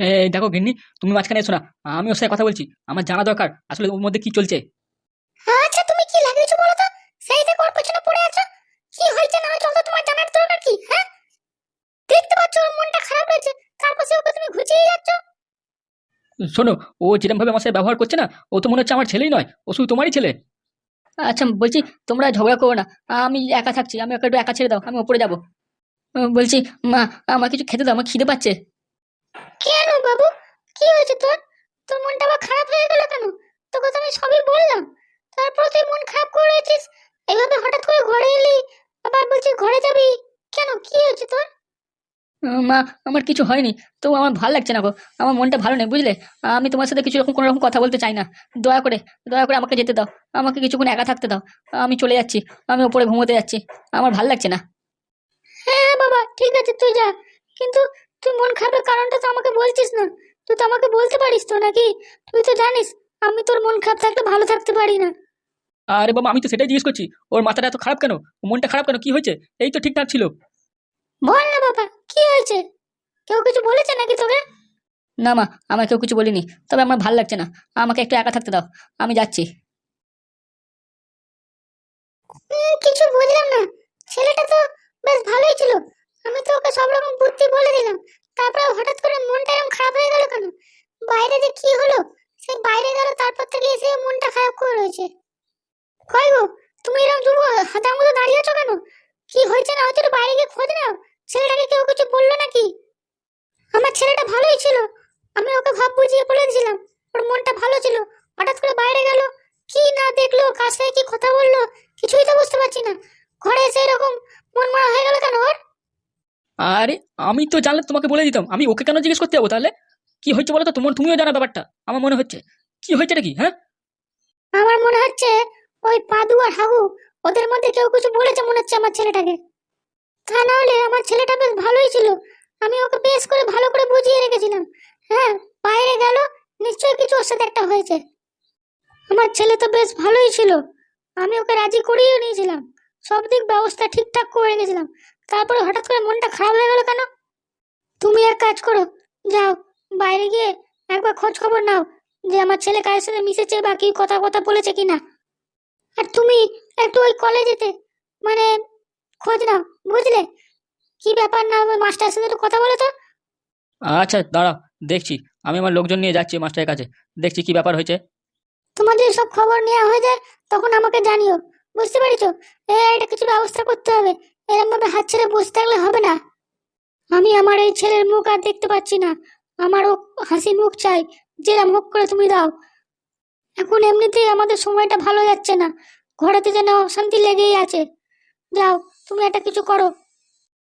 এই দেখো গিন্নি তুমি মাঝখানে এসো না। আমি ওর সাথে কথা বলছি। আমার জানা দরকার। আসলে ওর মধ্যে কি চলছে? আচ্ছা তুমি কি লাগিয়েছো বলো তো? সেই ওর পেছনে পড়ে আছো। কি হয়েছে না হয়েছে? অত তোমার জানার দরকার কি হ্যাঁ? দেখতে পাচ্ছ ওর মনটা খারাপ তারপর ওকে তুমি ঘুচিয়ে যাচ্ছ। শোনো ও যেরকম ভাবে আমার সাথে ব্যবহার করছে না ও তো মনে হচ্ছে আমার ছেলেই নয়। ও শুধু তোমারই ছেলে। আচ্ছা বলছি তোমরা ঝগড়া করো না। আমি একা থাকছি। আমি ওকে একটু একা ছেড়ে দাও। আমি ওপরে যাব। বলছি মা আমার কিছু খেতে দাও। আমার খিদে পাচ্ছে। কেন বাবু? কি হয়েছে তোর? তোর মনটা আবার খারাপ হয়ে গেল কেন? তোকে তো আমি সবই বললাম। তারপর তুই মন খারাপ করে রয়েছিস? এইভাবে হঠাৎ করে ঘরে এলি? আবার বলছিস ঘরে যাবি? কেন? কি হয়েছে তোর? মা আমার কিছু হয়নি। তো আমার ভালো লাগছে না গো। আমার মনটা ভালো নেই বুঝলে? আমি তোমার সাথে কিছু রকম কোনো রকম কথা বলতে চাই না। দয়া করে দয়া করে আমাকে যেতে দাও। আমাকে কিছুক্ষণ একা থাকতে দাও। আমি চলে যাচ্ছি। আমি ওপরে ঘুমোতে যাচ্ছি। আমার ভালো লাগছে না। হ্যাঁ বাবা ঠিক আছে তুই যা। কিন্তু তুই মন খারাপের কারণটা তো আমাকে বলছিস না। তুই তো আমাকে বলতে পারিস তো নাকি? তুই তো জানিস আমি তোর মন খারাপ থাকলে ভালো থাকতে পারি না। আরে বাবা আমি তো সেটাই জিজ্ঞেস করছি। ওর মাথাটা এত খারাপ কেন? ওর মনটা খারাপ কেন? কি হয়েছে? এই তো ঠিকঠাক ছিল। বল না বাবা কি হয়েছে? কেউ কিছু বলেছে নাকি তোকে? না মা আমার কেউ কিছু বলিনি। তবে আমার ভালো লাগছে না। আমাকে একটু একা থাকতে দাও। আমি যাচ্ছি। কিছু বুঝলাম না। ছেলেটা তো বেশ ভালোই ছিল। আমি তো ওকে সব রকম বুদ্ধি বলে দিলাম। তারপরে হঠাৎ করে মনটা এরকম খারাপ হয়ে গেল কেন? বাইরে যে কি হলো? সে বাইরে গেল, তারপর থেকে এসে মনটা খারাপ করে রয়েছে। কই গো, তুমি এরকম দুর্গ হাতার মতো দাঁড়িয়ে আছো কেন? কি হয়েছে না একটু বাইরে গিয়ে খোঁজ নাও। ছেলেটাকে কেউ কিছু বলল নাকি? আমার ছেলেটা ভালোই ছিল। আমি ওকে ভাব বুঝিয়ে বলে দিয়েছিলাম। ওর মনটা ভালো ছিল। হঠাৎ করে বাইরে গেল। কি না দেখল? কার সাথে কি কথা বলল? কিছুই তো বুঝতে পারছি না। ঘরে এসে এরকম মন মরা হয়ে গেল কেন ওর? আরে, আমি তো জানলে তোমাকে বলে দিতাম। আমি ওকে কেন জিজ্ঞেস করতে যাব তাহলে? কি হয়েছে বলো তো তোমার তুমিও জানা ব্যাপারটা। আমার মনে হচ্ছে। কি হয়েছে নাকি হ্যাঁ? আমার মনে হচ্ছে ওই পাদু আর হাগু ওদের মধ্যে কেউ কিছু বলেছে মনে হচ্ছে আমার ছেলেটাকে। তা না হলে আমার ছেলেটা বেশ ভালোই ছিল। আমি ওকে বেশ করে ভালো করে বুঝিয়ে রেখেছিলাম। হ্যাঁ বাইরে গেল, নিশ্চয়ই কিছু ওর সাথে একটা হয়েছে। আমার ছেলে তো বেশ ভালোই ছিল। আমি ওকে রাজি করিয়ে নিয়েছিলাম। সব দিক ব্যবস্থা ঠিকঠাক করে রেখেছিলাম। তারপরে হঠাৎ করে মনটা খারাপ হয়ে গেল কেন? তুমি এক কাজ করো যাও বাইরে গিয়ে একবার খোঁজ খবর নাও যে আমার ছেলে কার সাথে মিশেছে বা কি কথা কথা বলেছে কিনা। আর তুমি একটু ওই কলেজেতে মানে খোঁজ নাও বুঝলে? কি ব্যাপার না ওই মাস্টারের সাথে একটু কথা বলে তো। আচ্ছা দাঁড়াও দেখছি। আমি আমার লোকজন নিয়ে যাচ্ছি মাস্টারের কাছে। দেখছি কি ব্যাপার হয়েছে। তোমাদের সব খবর নেওয়া হয়ে যায় তখন আমাকে জানিও বুঝতে পেরেছ? এ এটা কিছু ব্যবস্থা করতে হবে। এরকম ভাবে হাত ছেড়ে বসে থাকলে হবে না। আমি আমার এই ছেলের মুখ আর দেখতে পাচ্ছি না। আমারও হাসি মুখ চাই। যেরম হোক করে তুমি দাও। এখন এমনিতেই আমাদের সময়টা ভালো যাচ্ছে না। ঘরেতে যেন অশান্তি লেগেই আছে। যাও তুমি একটা কিছু করো।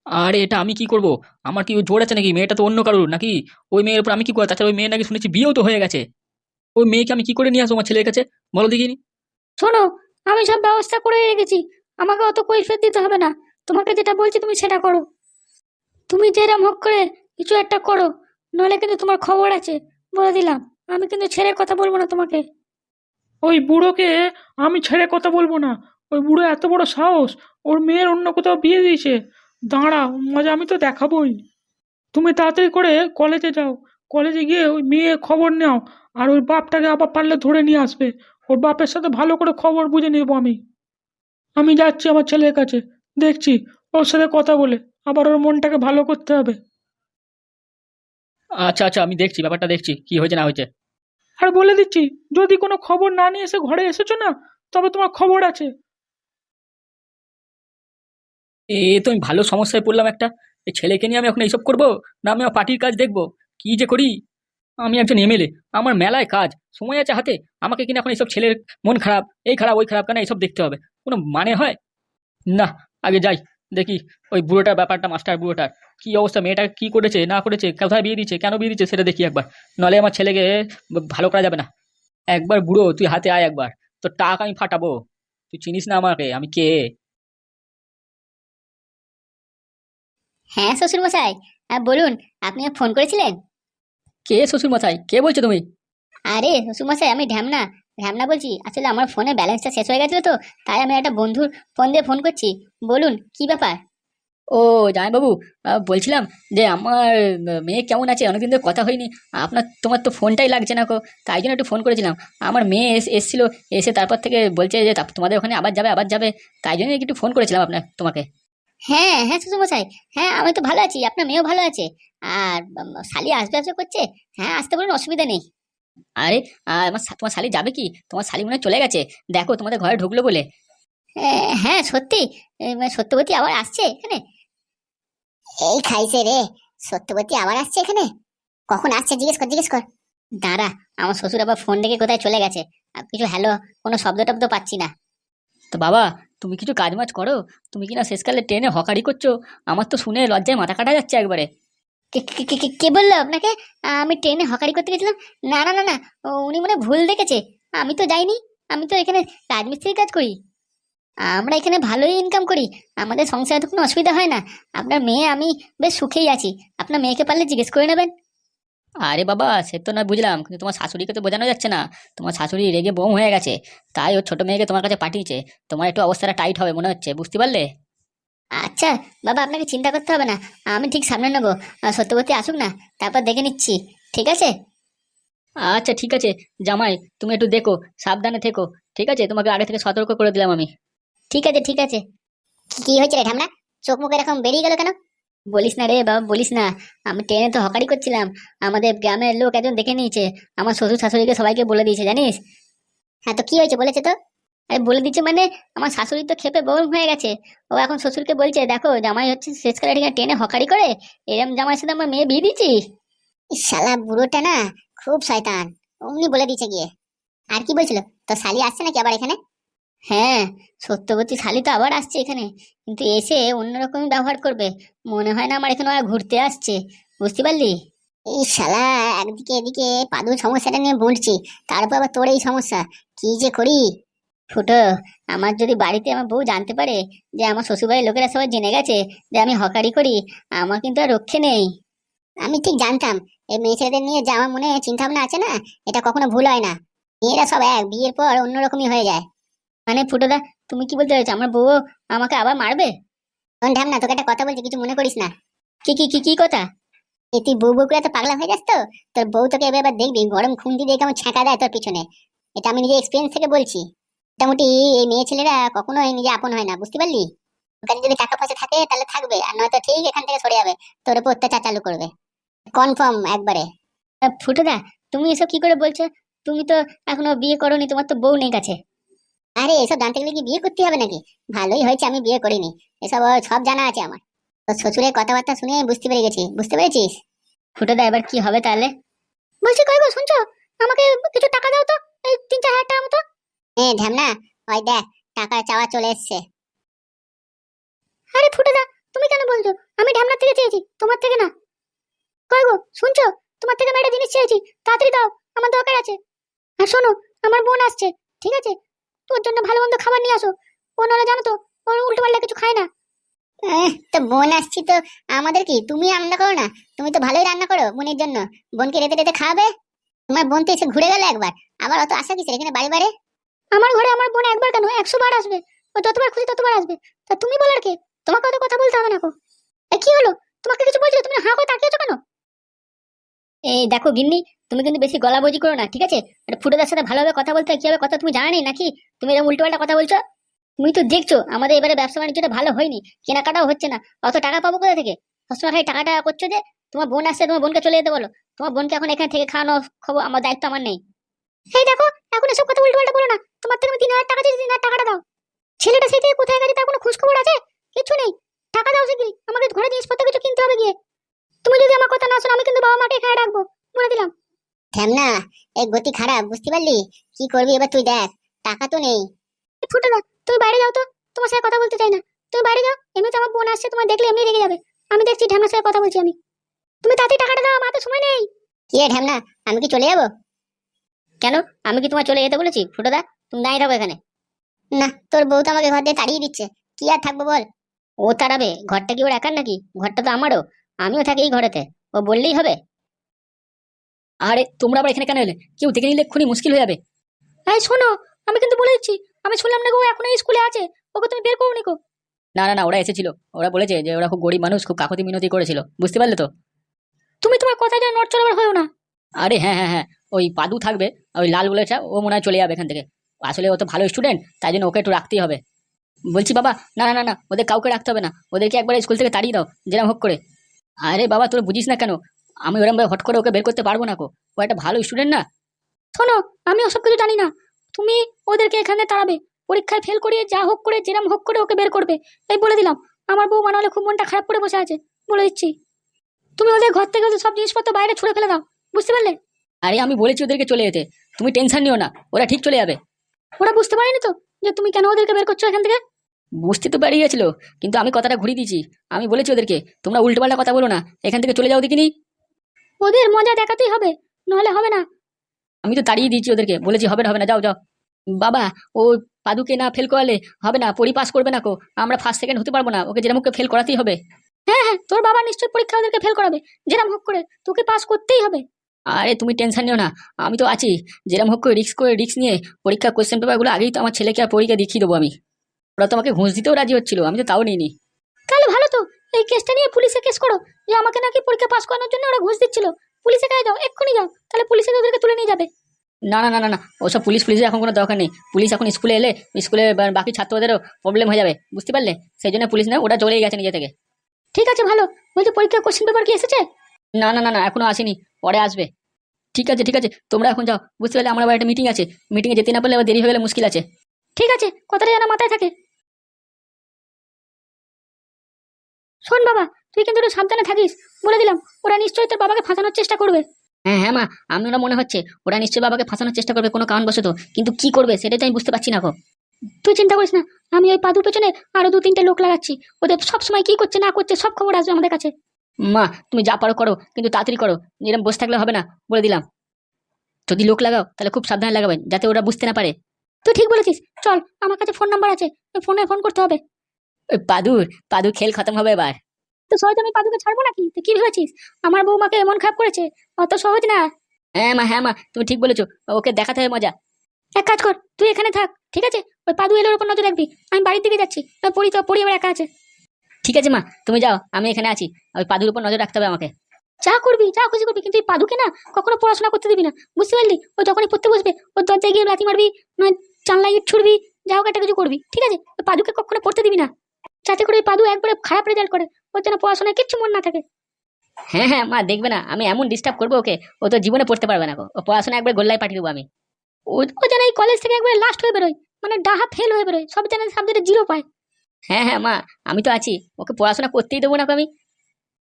আরে এটা আমি কি করব? আমার কি জোর আছে নাকি? মেয়েটা তো অন্য কারোর নাকি? ওই মেয়ের উপর আমি কি করব তাছাড়া ওই মেয়ে নাকি শুনেছি বিয়েও তো হয়ে গেছে। ওই মেয়েকে আমি কি করে নিয়ে আসব আমার ছেলের কাছে? বলো দেখিনি। শোনো আমি সব ব্যবস্থা করে রেখেছি। আমাকে অত কৈফিয়ত দিতে হবে না। তোমাকে যেটা বলছি তুমি সেটা করো। তুমি যেরম হোক করে কিছু একটা করো নলে কিন্তু তোমার খবর আছে, বলে দিলাম। আমি কিন্তু ছেড়ে কথা বলব না তোমাকে। ওই বুড়োকে আমি ছেড়ে কথা বলব না। ওই বুড়ো এত বড় সাহস, ওর মেয়ের অন্য কোথাও বিয়ে দিয়েছে। দাঁড়া, মজা আমি তো দেখাবোই। তুমি তাড়াতাড়ি করে কলেজে যাও। কলেজে গিয়ে ওই মেয়ে খবর নাও, আর ওই বাপটাকে আবার পারলে ধরে নিয়ে আসবে। ওর বাপের সাথে ভালো করে খবর বুঝে নেব আমি। আমি যাচ্ছি আমার ছেলের কাছে। দেখছি ওর সাথে কথা বলে আবার ওর মনটাকে ভালো করতে হবে। আচ্ছা আচ্ছা আমি দেখছি ব্যাপারটা দেখছি কি হয়েছে না হয়েছে। আর বলে দিচ্ছি যদি কোনো খবর না নিয়ে এসে ঘরে এসেছ না তবে তোমার খবর আছে। এ তো আমি ভালো সমস্যায় পড়লাম একটা। এই ছেলেকে নিয়ে আমি এখন এইসব করব? না আমি আমার পার্টির কাজ দেখব? কি যে করি? আমি একজন এমএলএ আমার মেলায় কাজ সময় আছে হাতে। আমাকে কিনা এখন এইসব ছেলের মন খারাপ এই খারাপ ওই খারাপ কেন এইসব দেখতে হবে? কোনো মানে হয়? না আগে যাই দেখি ওই বুড়োটার ব্যাপারটা মাস্টার বুড়োটার। কি অবস্থা মেয়েটা কি করেছে না করেছে কোথায় বিয়ে দিচ্ছে কেন বিয়ে দিচ্ছে সেটা দেখি একবার। নলে আমার ছেলেকে ভালো করা যাবে না। একবার বুড়ো তুই হাতে আয় একবার। তোর টাক আমি ফাটাবো। তুই চিনিস না আমাকে আমি কে? হ্যাঁ শ্বশুর মশাই বলুন আপনি ফোন করেছিলেন? কে শ্বশুর মশাই কে বলছো তুমি? আরে শ্বশুর মশাই আমি ঢ্যামনা। ঢ্যামনা বলছি আসলে আমার ফোনে ব্যালেন্সটা শেষ হয়ে গেছিল তো তাই আমি একটা বন্ধুর ফোন দিয়ে ফোন করছি। বলুন কি ব্যাপার? ও জামাইবাবু বলছিলাম যে আমার মেয়ে কেমন আছে? অনেকদিন ধরে কথা হয়নি। আপনার তোমার তো ফোনটাই লাগছে না কো তাই জন্য একটু ফোন করেছিলাম। আমার মেয়ে এস এসেছিল এসে তারপর থেকে বলছে যে তোমাদের ওখানে আবার যাবে আবার যাবে। তাই জন্য একটু ফোন করেছিলাম আপনার তোমাকে। হ্যাঁ হ্যাঁ শ্বশুরমশাই। হ্যাঁ আমি তো ভালো আছি আপনার মেয়েও ভালো আছে। আর শালি আসবে আসবে করছে। হ্যাঁ আসতে বলুন অসুবিধা নেই। আরে আমার তোমার শালি যাবে কি? তোমার শালি মনে চলে গেছে। দেখো তোমাদের ঘরে ঢুকলো বলে। হ্যাঁ সত্যি। মানে সত্যবতী আবার আসছে এখানে? এই খাইছে রে সত্যবতী আবার আসছে এখানে? কখন আসছে জিজ্ঞেস কর জিজ্ঞেস কর। দাঁড়া আমার শ্বশুর আবার ফোন ডেকে কোথায় চলে গেছে। আর কিছু হ্যালো কোনো শব্দ টব্দ পাচ্ছি না। তো বাবা তুমি কিছু কাজ মাজ করো? তুমি কিনা শেষকালে ট্রেনে হকারি করছ? আমার তো শুনে লজ্জায় মাথা কাটা যাচ্ছে একবারে। কে- বলল আপনাকে? আমি ট্রেনে হকারি করতে গেছিলাম। না না না না ও, উনি মনে ভুল দেখেছে। আমি তো যাইনি। আমি তো এখানে রাজমিস্ত্রির কাজ করি। আমরা এখানে ভালোই ইনকাম করি। আমাদের সংসারে তো কোনো অসুবিধা হয় না। আপনার মেয়ে আমি বেশ সুখেই আছি। আপনার মেয়েকে পারলে জিজ্ঞেস করে নেবেন। আরে বাবা সে তো না বুঝলাম কিন্তু তোমার শাশুড়িকে তো বোঝানো যাচ্ছে না। তোমার শাশুড়ি রেগে বোম হয়ে গেছে। তাই ওর ছোট মেয়েকে তোমার কাছে পাঠিয়েছে। তোমার একটু অবস্থাটা টাইট হবে মনে হচ্ছে। বুঝতে পারলে? আচ্ছা বাবা আপনাকে চিন্তা করতে হবে না। আমি ঠিক সামনে নেব। সত্যবতী আসুক না তারপর দেখে নিচ্ছি। ঠিক আছে? আচ্ছা ঠিক আছে। জামাই তুমি একটু দেখো সাবধানে থেকো। ঠিক আছে? তোমাকে আগে থেকে সতর্ক করে দিলাম আমি। ঠিক আছে ঠিক আছে। কি- হয়েছে রে ঢামনা চোখ মুখ এরকম বেরিয়ে গেল কেন? বলিস না রে বাবা বলিস না। আমি ট্রেনে তো হকারি করছিলাম। আমাদের গ্রামের লোক একজন দেখে নিয়েছে। আমার শ্বশুর শাশুড়িকে সবাইকে বলে দিয়েছে জানিস? হ্যাঁ তো কি হয়েছে বলেছে তো? আরে বলে দিচ্ছে মানে আমার শাশুড়ি তো খেপে বরম হয়ে গেছে। ও এখন শ্বশুরকে বলছে দেখো জামাই হচ্ছে শেষকালে ঠিক ট্রেনে হকারি করে। এরম জামাইয়ের সাথে আমার মেয়ে বিয়ে দিচ্ছি শালা বুড়োটা না খুব শয়তান। অমনি বলে দিচ্ছে গিয়ে। আর কি বলছিল? তো শালি আসছে নাকি আবার এখানে? হ্যাঁ সত্যবতী শালি তো আবার আসছে এখানে। কিন্তু এসে অন্যরকম ব্যবহার করবে। মনে হয় না আমার এখানে ওরা ঘুরতে আসছে। বুঝতে পারলি? এই শালা একদিকে এদিকে পাদু সমস্যাটা নিয়ে বলছি তারপর আবার তোর এই সমস্যা। কি যে করি? ফুটো আমার যদি বাড়িতে আমার বউ জানতে পারে যে আমার শ্বশুরবাড়ির লোকেরা সবাই জেনে গেছে যে আমি হকারি করি আমার কিন্তু আর রক্ষে নেই। আমি ঠিক জানতাম। এই মেয়ে ছেলেদের নিয়ে যে আমার মনে চিন্তা ভাবনা আছে না এটা কখনো ভুল হয় না। মেয়েরা সব এক বিয়ের পর অন্যরকমই হয়ে যায়। মানে ফুটোদা তুমি কি বলতে চাইছো? আমার বউ আমাকে আবার মারবে? ঢাম না তোকে একটা কথা বলছি কিছু মনে করিস না। কি কি কি কি কথা? এ তুই বউ বউ করে তো পাগলা হয়ে যাস তো তোর বউ তোকে এবার এবার দেখবি গরম খুন্তি দিয়ে কেমন ছ্যাঁকা দেয় তোর পিছনে। এটা আমি নিজে এক্সপিরিয়েন্স থেকে বলছি। মোটামুটি এই মেয়ে ছেলেরা কখনোই নিজে আপন হয় না বুঝতে পারলি? ওখানে যদি টাকা পয়সা থাকে তাহলে থাকবে আর নয়তো ঠিক এখান থেকে সরে যাবে তোর উপর অত্যাচার চালু করবে। কনফার্ম একবারে। ফুটোদা তুমি এসব কি করে বলছো? তুমি তো এখনও বিয়ে করোনি তোমার তো বউ নেই কাছে। আরে এসব জানতে গেলে কি বিয়ে করতে হবে নাকি? ভালোই হয়েছে আমি বিয়ে করিনি। এসব সব জানা আছে আমার। তো শ্বশুরের কথাবার্তা শুনে আমি বুঝতে পেরে গেছি বুঝতে পেরেছিস? ফুটোদা এবার কি হবে তাহলে? বলছি কই গো শুনছো? আমাকে কিছু টাকা দাও তো এই তিন চার হাজার টাকা মতো। হ্যাঁ ঢ্যামনা ওই দেখ টাকা চাওয়া চলে এসছে। আরে ফুটোদা তুমি কেন বলছো? আমি ঢ্যামনার থেকে চেয়েছি তোমার থেকে না। কই গো শুনছো? তোমার থেকে আমি একটা জিনিস চেয়েছি তাড়াতাড়ি দাও আমার দরকার আছে। আর শোনো আমার বোন আসছে ঠিক আছে? তোর জন্য ভালো মন্দ খাবার নিয়ে আসো। ও নাহলে জানো তো ওর উল্টো পাল্টা কিছু খায় না। তো বোন আসছি তো আমাদের কি? তুমি রান্না করো না? তুমি তো ভালোই রান্না করো বোনের জন্য। বোনকে রেতে রেতে খাওয়াবে? তোমার বোন তো এসে ঘুরে গেল একবার আবার অত আশা কিসের? এখানে বাড়ি বাড়ি? আমার ঘরে আমার বোন একবার কেন? একশো বার আসবে। ও যতবার খুশি ততবার আসবে। তা তুমি বলার কে? তোমাকে অত কথা বলতে হবে না কো। কি হলো? তোমাকে কিছু বলছিল তুমি হাঁ করে তাকিয়েছো কেন? এই দেখো গিন্নি, তুমি কিন্তু বেশি গলাবাজি করো না, ঠিক আছে? ফুটোদার সাথে ভালোভাবে কথা বলতে হয় কীভাবে কথা তুমি জানো নাকি? তুমি এরকম উল্টোপাল্টা কথা বলছো? তুমি তো দেখছ, আমাদের এবারে ব্যবসা বাণিজ্যটা ভালো হয়নি, কেনাকাটাও হচ্ছে না। অত টাকা পাবো কোথা থেকে? সবসময় খালি টাকাটা করছ যে, তোমার বোন আসছে, তোমার বোনকে চলে যেতে বলো। তোমার বোনকে এখন এখানে থেকে খাওয়ানো খবর, আমার দায়িত্ব আমার নেই। এই দেখো, এখন এসব কথা উল্টো পাল্টা বলো না। তোমার থেকে আমি তিন হাজার টাকা দিয়েছি তিন হাজার টাকাটা দাও। ছেলেটা সেই থেকে কোথায় গেছে তার কোনো খোঁজ খবর আছে? কিছু নেই। টাকা দাও শিগগিরি আমাকে ঘরে জিনিসপত্র কিছু কিনতে হবে গিয়ে। তুমি যদি আমার কথা না শোনো আমি কিন্তু বাবা মাকে এখানে রাখব বলে দিলাম। না এই গতি খারাপ বুঝতে পারলি? কি করবি এবার তুই দেখ টাকা তো নেই। ফুটে না তুমি বাইরে যাও তো। তোমার সাথে কথা বলতে চাই না। তুমি বাইরে যাও এমনি তো আমার বোন আসছে তোমার দেখলে এমনি রেগে যাবে। আমি দেখছি ঢ্যামনার সাথে কথা বলছি আমি। তুমি তাড়াতাড়ি টাকাটা দাও আমার তো সময় নেই। কি ঢ্যামনা আমি কি চলে যাব? কেন? আমি কি তোমার চলে যেতে বলেছি ফুটোদা? দাঁড়িয়ে থাকো এখানে। না, তোর বউ তো আমাকে ঘর দিয়ে তাড়িয়ে দিচ্ছে। কি আর থাকব বল? ও তাড়াবে। ঘরটা কি ওর একার নাকি? ঘরটা তো আমারও। আমিও থাকি এই ঘরেতে। ও বললেই হবে। আরে, তোমরা আবার এখানে কেন এলে? কেউ দেখে নিলে খুনি মুশকিল হয়ে যাবে। এই শোনো, আমি কিন্তু বলে দিচ্ছি। আমি শুনলাম না গো এখন স্কুলে আছে। ওকে তুমি বের করো নিকো না না না, ওরা এসেছিল। ওরা বলেছে যে ওরা খুব গরিব মানুষ, খুব কাকতি মিনতি করেছিল। বুঝতে পারলে তো? তুমি তোমার কথা যেন নট চলাবার হয়েও না। আরে হ্যাঁ হ্যাঁ হ্যাঁ ওই পাদু থাকবে, ওই লাল বলেছে ও মনে হয় চলে যাবে এখান থেকে। আসলে ও তো ভালো স্টুডেন্ট তাই জন্য ওকে একটু রাখতেই হবে। বলছি, বাবা, না না না না, ওদের কাউকে রাখতে হবে না। ওদেরকে একবার স্কুল থেকে তাড়িয়ে দাও যেরকম হোক করে। আরে বাবা, তোর বুঝিস না কেন? আমি ওরকম ভাবে হট করে ওকে বের করতে পারব না কো। ও একটা ভালো স্টুডেন্ট না? শোনো, আমি ওসব কিছু জানি না। তুমি ওদেরকে এখানে তাড়াবে। পরীক্ষায় ফেল করিয়ে যা হোক করে, যেরাম হোক করে ওকে বের করবে। এই বলে দিলাম। আমার বউ মানালে খুব মনটা খারাপ করে বসে আছে। বলে দিচ্ছি। তুমি ওদের ঘর থেকে ওদের সব জিনিসপত্র বাইরে ছুড়ে ফেলে দাও। বুঝতে পারলে? আরে, আমি বলেছি ওদেরকে চলে যেতে। তুমি টেনশন নিও না। ওরা ঠিক চলে যাবে। ওরা বুঝতে পারেনি তো যে তুমি কেন ওদেরকে বের করছ এখান থেকে? বুঝতে তো পেরে গেছিল কিন্তু আমি কথাটা ঘুরিয়ে দিয়েছি। আমি বলেছি ওদেরকে তোমরা উল্টোপাল্টা কথা বলো না এখান থেকে চলে যাও দেখিনি? ওদের মজা দেখাতেই হবে নাহলে হবে না। আমি তো তাড়িয়ে দিয়েছি ওদেরকে বলেছি হবে না হবে না যাও যাও। বাবা ও পাদুকে না ফেল করালে হবে না পরি পাস করবে না কো আমরা ফার্স্ট সেকেন্ড হতে পারব না ওকে যেরকম ফেল করাতেই হবে। হ্যাঁ হ্যাঁ তোর বাবা নিশ্চয়ই পরীক্ষা ওদেরকে ফেল করাবে যেরাম হোক করে তোকে পাস করতেই হবে। আরে তুমি টেনশন নিও না আমি তো আছি। যেরকম হোক করে রিক্স করে রিক্স নিয়ে পরীক্ষা কোশ্চেন পেপারগুলো আগেই তো আমার ছেলেকে আর পরীক্ষা দেখিয়ে দেবো আমি। ওরা তো আমাকে ঘুষ দিতেও রাজি হচ্ছিল আমি তো তাও নিইনি। তাহলে ভালো তো এই কেসটা নিয়ে পুলিশে কেস করো। যে আমাকে নাকি পরীক্ষা পাস করানোর জন্য ওরা ঘুষ দিচ্ছিল। পুলিশে গায়ে দাও এক্ষুনি যাও তাহলে পুলিশে ওদেরকে তুলে নিয়ে যাবে। না না না না না ওসব পুলিশ পুলিশের এখন কোনো দরকার নেই। পুলিশ এখন স্কুলে এলে স্কুলে বাকি ছাত্রদেরও প্রবলেম হয়ে যাবে বুঝতে পারলে? সেই জন্য পুলিশ না ওটা চলেই গেছে নিজে থেকে। ঠিক আছে ভালো। বলছি পরীক্ষার কোশ্চেন পেপার কি এসেছে? না না না না এখনও আসেনি। পরে আসবে। ঠিক আছে ঠিক আছে, তোমরা এখন যাও। বুঝতে পারলে আমার একটা মিটিং আছে। মিটিংয়ে যেতে না পারলে আবার দেরি হয়ে গেলে মুশকিল আছে। ঠিক আছে, কথাটা যেন মাথায় থাকে। শোন বাবা, তুই কিন্তু একটু সাবধানে থাকিস। বলে দিলাম, ওরা নিশ্চয়ই তোর বাবাকে ফাঁসানোর চেষ্টা করবে। হ্যাঁ হ্যাঁ মা আপনারা মনে হচ্ছে, ওরা নিশ্চয়ই বাবাকে ফাঁসানোর চেষ্টা করবে কোনো কারণবশত। কিন্তু কি করবে, সেটাই তো আমি বুঝতে পারছি না গো। তুই চিন্তা করিস না, আমি ওই পাদুর পেছনে আরও দু তিনটে লোক লাগাচ্ছি। ওদের সব সময় কি করছে, না করছে, সব খবর আসবে আমাদের কাছে। মা, তুমি যা পারো করো, কিন্তু তাড়াতাড়ি করো। এরকম বসে থাকলে হবে না, বলে দিলাম। যদি লোক লাগাও, তাহলে খুব সাবধানে লাগাবেন, যাতে ওরা বুঝতে না পারে। তুই ঠিক বলেছিস। চল, আমার কাছে ফোন নাম্বার আছে। ওই ফোনে ফোন করতে হবে। ওই পাদুর পাদুর খেল খতম হবে এবার। তো সহজ আমি পাদুকে ছাড়বো নাকি? তুই কি ভেবেছিস? আমার বৌমাকে এমন খারাপ করেছে? অত সহজ না। হ্যাঁ মা হ্যাঁ মা, তুমি ঠিক বলেছ। ওকে দেখাতে হবে মজা। এক কাজ কর, তুই এখানে থাক, ঠিক আছে? ওই পাদু এলোর উপর নজর রাখবি। আমি বাড়ির দিকে যাচ্ছি। পড়ি তো পড়ি আমার একা আছে। ঠিক আছে মা, তুমি যাও, আমি এখানে আছি। ওই পাদুর উপর নজর রাখতে হবে আমাকে। যা করবি, যা খুশি করবি, কিন্তু এই পাদুকে না কখনো পড়াশোনা করতে দিবি না। বুঝতে পারলি? ও যখনই পড়তে বসবে ওর দরজায় গিয়ে লাথি মারবি নয় জানলা ইট ছুড়বি, যা হোক একটা কিছু করবি, ঠিক আছে? ওই পাদুকে কখনো পড়তে দিবি না। যাতে করে ওই পাদু একবারে খারাপ রেজাল্ট করে, ওর যেন পড়াশোনায় কিচ্ছু মন না থাকে। হ্যাঁ হ্যাঁ মা, দেখবে না, আমি এমন ডিস্টার্ব করব ওকে, ও তো জীবনে পড়তে পারবে না। ও পড়াশোনা একবার গোল্লায় পাঠিয়ে দেবো আমি। ও যেন এই কলেজ থেকে একবারে লাস্ট হয়ে বেরোয় মানে ডাহা ফেল হয়ে বেরোয়, সব যেন সাবজেক্টে জিরো পায়। হ্যাঁ হ্যাঁ মা আমি তো আছি। ওকে পড়াশোনা করতেই দেবো না আমি।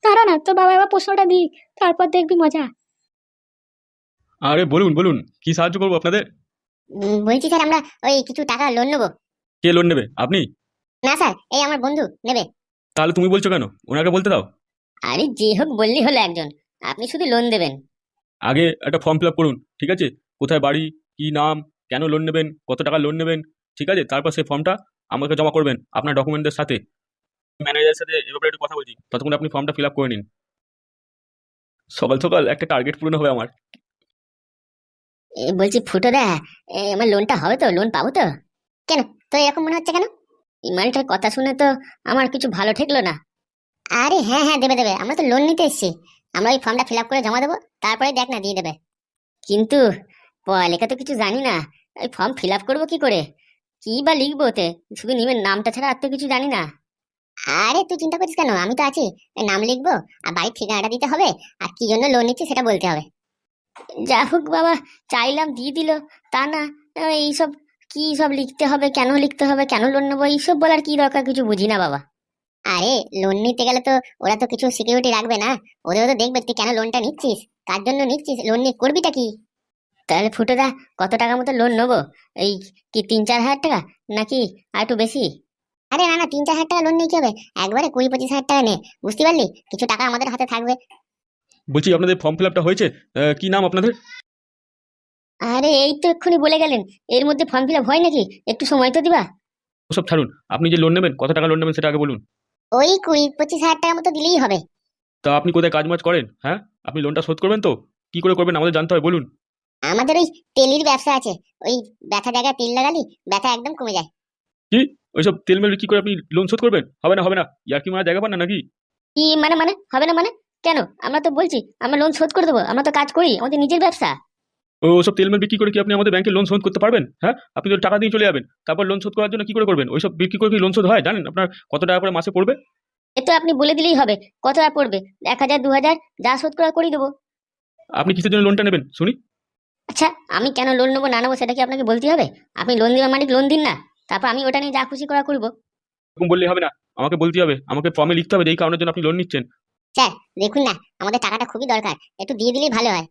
তারা না তোর বাবা এবার প্রশ্নটা দিক তারপর দেখবি মজা। আরে বলুন বলুন কি সাহায্য করব আপনাদের? বলছি স্যার আমরা ওই কিছু টাকা লোন নেব। কে লোন নেবে? আপনি? না স্যার এই আমার বন্ধু নেবে। তাহলে তুমি বলছো কেন? ওনাকে বলতে দাও। আরে যে হোক বললি হলো একজন। আপনি শুধু লোন দেবেন। আগে একটা ফর্ম ফিল আপ করুন ঠিক আছে? কোথায় বাড়ি কি নাম কেন লোন নেবেন কত টাকা লোন নেবেন ঠিক আছে? তারপর সেই ফর্মটা আমাকে জমা করবেন আপনার ডকুমেন্টের সাথে। ম্যানেজারের সাথে এ ব্যাপারে একটু কথা বলছি। ততক্ষণ আপনি ফর্মটা ফিল আপ করে নিন। সকাল সকাল একটা টার্গেট পূরণ হবে আমার। বলছি ফুটো দা আমার লোনটা হবে তো? লোন পাবো তো? কেন? তো এরকম মনে হচ্ছে কেন? এই মালটার কথা শুনে তো আমার কিছু ভালো ঠেকলো না। আরে হ্যাঁ হ্যাঁ দেবে দেবে। আমরা তো লোন নিতে এসেছি। আমরা ওই ফর্মটা ফিল আপ করে জমা দেবো, তারপরে দেখ না, দিয়ে দেবে। কিন্তু, পড়ালেখা তো কিছু জানি না। ওই ফর্ম ফিল আপ করব কি করে? কি বা লিখব ওতে? শুধু নিমের নামটা ছাড়া আর তো কিছু জানি না। আরে তুই চিন্তা করিস কেন? আমি তো আছি। নাম লিখব আর বাড়ির ঠিকানাটা দিতে হবে আর কি জন্য লোন নিচ্ছি সেটা বলতে হবে। যা হোক বাবা চাইলাম দিয়ে দিল। তা না এইসব কি সব লিখতে হবে কেন লিখতে হবে কেন লোন নেব এইসব বলার কি দরকার কিছু বুঝি না বাবা। আরে লোন নিতে গেলে তো ওরা তো কিছু সিকিউরিটি রাখবে না। ওদেরও তো দেখবে তুই কেন লোনটা নিচ্ছিস? কার জন্য নিচ্ছিস? লোন নিয়ে করবিটা কি? তাহলে ফুটোদা কত টাকা মতো লোন নেব? এই কি তিন চার হাজার টাকা? নাকি আর একটু বেশি? আরে না না তিন চার হাজার টাকা লোন নিয়ে কি হবে? একবারে কুড়ি পঁচিশ হাজার টাকা নে। বুঝতে পারলি? কিছু টাকা আমাদের হাতে থাকবে। বলছি আপনাদের ফর্ম ফিল আপটা হয়েছে? কি নাম আপনাদের? আরে এই তো এক্ষুনি বলে গেলেন। এর মধ্যে ফর্ম ফিল আপ হয় নাকি? একটু সময় তো দিবা। ওসব ছাড়ুন। আপনি যে লোন নেবেন কত টাকা লোন নেবেন সেটা আগে বলুন। ওই কুড়ি পঁচিশ হাজার টাকার মতো দিলেই হবে। তা আপনি কোথায় কাজ মাজ করেন হ্যাঁ? আপনি লোনটা শোধ করবেন তো? কি করে করবেন আমাদের জানতে হয় বলুন। আমাদের ওই তেলির ব্যবসা আছে। ওই ব্যথা জায়গায় তেল লাগালি ব্যথা একদম কমে যায়। কি? ওইসব তেল মেল কি করে আপনি? লোন শোধ করবেন? হবে না হবে না। ইয়ার কি মারা জায়গা পান না নাকি? কি মানে মানে? হবে না মানে? কেন? আমরা তো বলছি আমরা লোন শোধ করে দেবো আমরা তো কাজ করি আমাদের নিজের ব্যবসা। ও ওসব তেল মেল বিক্রি করে কি আপনি আমাদের ব্যাংকে লোন শোধ করতে পারবেন? হ্যাঁ? আপনি তো টাকা দিয়ে চলে যাবেন। তারপর লোন শোধ করার জন্য কি করে করবেন? ওইসব বিক্রি করে কি লোন শোধ হয়? জানেন আপনার কত টাকা করে মাসে পড়বে? এ তো আপনি বলে দিলেই হবে। কত টাকা পড়বে? এক হাজার দু হাজার যা শোধ করা করে দেবো। আপনি কিসের জন্য লোনটা নেবেন? শুনি। আচ্ছা আমি কেন লোন নেব না নেব সেটা কি আপনাকে বলতে হবে? আপনি লোন দেওয়ার মালিক লোন দিন না? তারপর আমি ওটা নিয়ে যা খুশি করা করব। এরকম বললে হবে না। আমাকে বলতে হবে। আমাকে ফর্মে লিখতে হবে যে এই কারণের জন্য আপনি লোন নিচ্ছেন। স্যার দেখুন না আমাদের টাকাটা খুবই দরকার। একটু দিয়ে দিলেই ভালো হয়।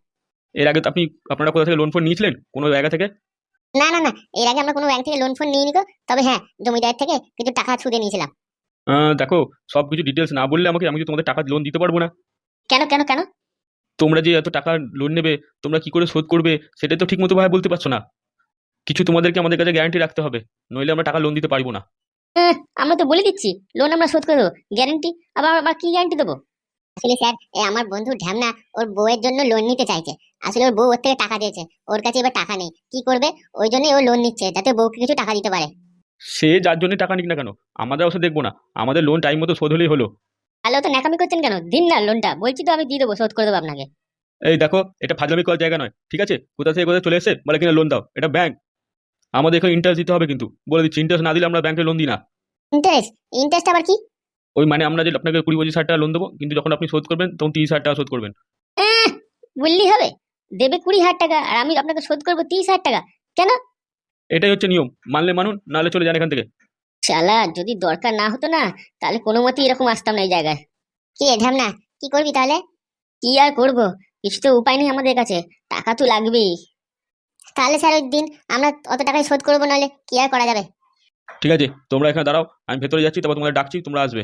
এর আগে তো আপনি আপনারা কোথা থেকে লোন ফোন নিয়েছিলেন? কোনো জায়গা থেকে? না না না এর আগে আমরা কোনো ব্যাংক থেকে লোন ফোন নিয়ে তো তবে হ্যাঁ জমিদার থেকে কিছু টাকা সুদে নিয়েছিলাম। আহ, দেখো সব কিছু ডিটেলস না বললে আমাকে আমি তো তোমাদের টাকা লোন দিতে পারব না। কেন কেন কেন? তোমরা যে এত টাকা লোন নেবে তোমরা কি করে শোধ করবে সেটাই তো ঠিক মতো ভাবে বলতে পারছ না। কিছু তোমাদেরকে আমাদের কাছে গ্যারান্টি রাখতে হবে নইলে আমরা টাকা লোন দিতে পারব না। আমরা তো বলে দিচ্ছি লোন আমরা শোধ করে দেবো গ্যারেন্টি আবার আবার কি গ্যারেন্টি দেবো? আসলে স্যার আমার বন্ধু ঢ্যামনা ওর বউয়ের জন্য লোন নিতে চাইছে। আসলে ওর বউ ওর থেকে টাকা দিয়েছে ওর কাছে এবার টাকা নেই কি করবে? ওই জন্যই ও লোন নিচ্ছে যাতে বউকে কিছু টাকা দিতে পারে। সে যার জন্য টাকা নিক না কেন আমাদের অবশ্য দেখব না আমাদের লোন টাইম মতো শোধ হলেই হলো। তাহলে তো ন্যাকামি করছেন কেন? দিন না লোনটা। বলছি তো আমি দিয়ে দেবো শোধ করে দেবো আপনাকে। এই দেখো এটা ফাজলামি করার জায়গা নয় ঠিক আছে? কোথা থেকে কোথায় চলে এসে বলে কিনা লোন দাও। এটা ব্যাংক আমাদের এখানে ইন্টারেস্ট দিতে হবে কিন্তু। বলে দিচ্ছি ইন্টারেস্ট না দিলে আমরা ব্যাংকে লোন দিই না। ইন্টারেস্ট ইন্টারেস্ট আবার কি? ওই মানে আমরা যে আপনাকে কুড়ি পঁচিশ হাজার টাকা লোন দেবো কিন্তু যখন আপনি শোধ করবেন তখন তিরিশ হাজার টাকা শোধ করবেন। বললি হবে। দেবে কুড়ি হাজার টাকা আর আমি আপনাকে শোধ করব তিরিশ হাজার টাকা। কেন? এটাই হচ্ছে নিয়ম। মানলে মানুন নাহলে চলে যান এখান থেকে। শালা যদি দরকার না হতো না তাহলে কোনো মতেই এরকম আসতাম না এই জায়গায়। কি এধাম না কি করবি তাহলে? কি আর করব? কিছু তো উপায় নেই আমাদের কাছে টাকা তো লাগবেই। তাহলে স্যার ওই দিন আমরা অত টাকায় শোধ করব নাহলে কি আর করা যাবে? ঠিক আছে তোমরা এখানে দাঁড়াও আমি ভেতরে যাচ্ছি তারপর তোমাদের ডাকছি তোমরা আসবে।